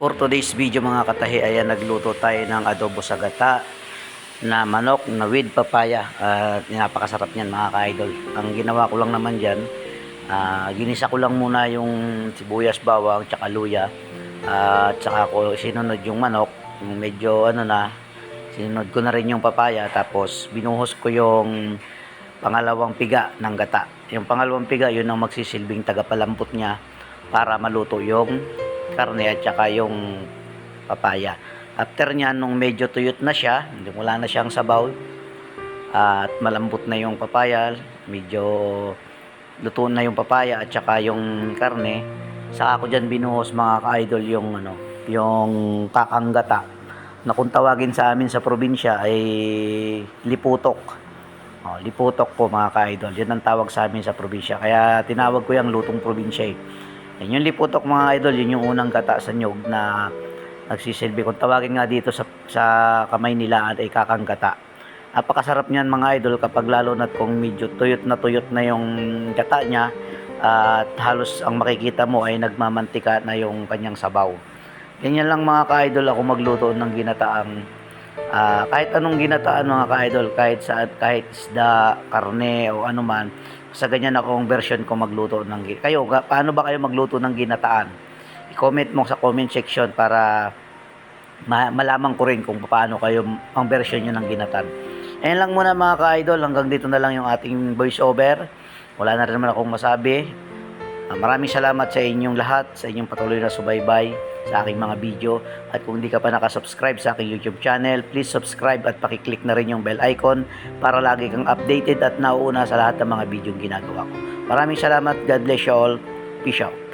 For today's video mga katahi, ayan nagluto tayo ng adobo sa gata na manok na with papaya. At napakasarap niyan mga ka-idol. Ang ginawa ko lang naman dyan, ah, ginisa ko lang muna yung sibuyas, bawang, tsaka luya. At tsaka ko sinunod yung manok. Yung Medyo ano na, sinunod ko na rin yung papaya. Tapos binuhos ko yung pangalawang piga ng gata. Yung pangalawang piga, yun ang magsisilbing tagapalampot niya para maluto yung karne at saka yung papaya. After niyan, nung medyo tuyot na siya, wala na siyang sabaw, at malambot na yung papaya, medyo luto na yung papaya at saka yung karne, saka ko dyan binuhos mga ka-idol yung ano, yung kakanggata na kung tawagin sa amin sa probinsya ay liputok. Oh, liputok po mga ka-idol. Yan ang tawag sa amin sa probinsya. Kaya tinawag ko yung lutong probinsya eh. Yan yung liputok mga idol, yun yung unang gata sa nyog na nagsisilbi. Kung tawagin nga dito sa, sa kamay nila ay kakanggata. Napakasarap niyan mga idol kapag lalo na kung medyo tuyot na tuyot na yung gata niya at halos ang makikita mo ay nagmamantika na yung kanyang sabaw. Ganyan lang mga ka-idol ako magluto ng ginataang Ah, kahit anong ginataan mga ka-idol, kahit sa kahit isda, karne o ano man, sa ganyan akong version ko magluto ng Kayo, ga- paano ba kayo magluto ng ginataan? I-comment mo sa comment section para ma- malaman ko rin kung paano kayo ang version nyo ng ginataan. Ayan lang muna mga ka-idol, hanggang dito na lang yung ating voice over. Wala na rin naman akong masabi. Ah, maraming salamat sa inyong lahat, sa inyong patuloy na subaybay sa aking mga video. At kung hindi ka pa nakasubscribe sa aking YouTube channel, please subscribe at pakiclick na rin yung bell icon para lagi kang updated at nauuna sa lahat ng mga video ginagawa ko. Maraming salamat. God bless you all. Peace out.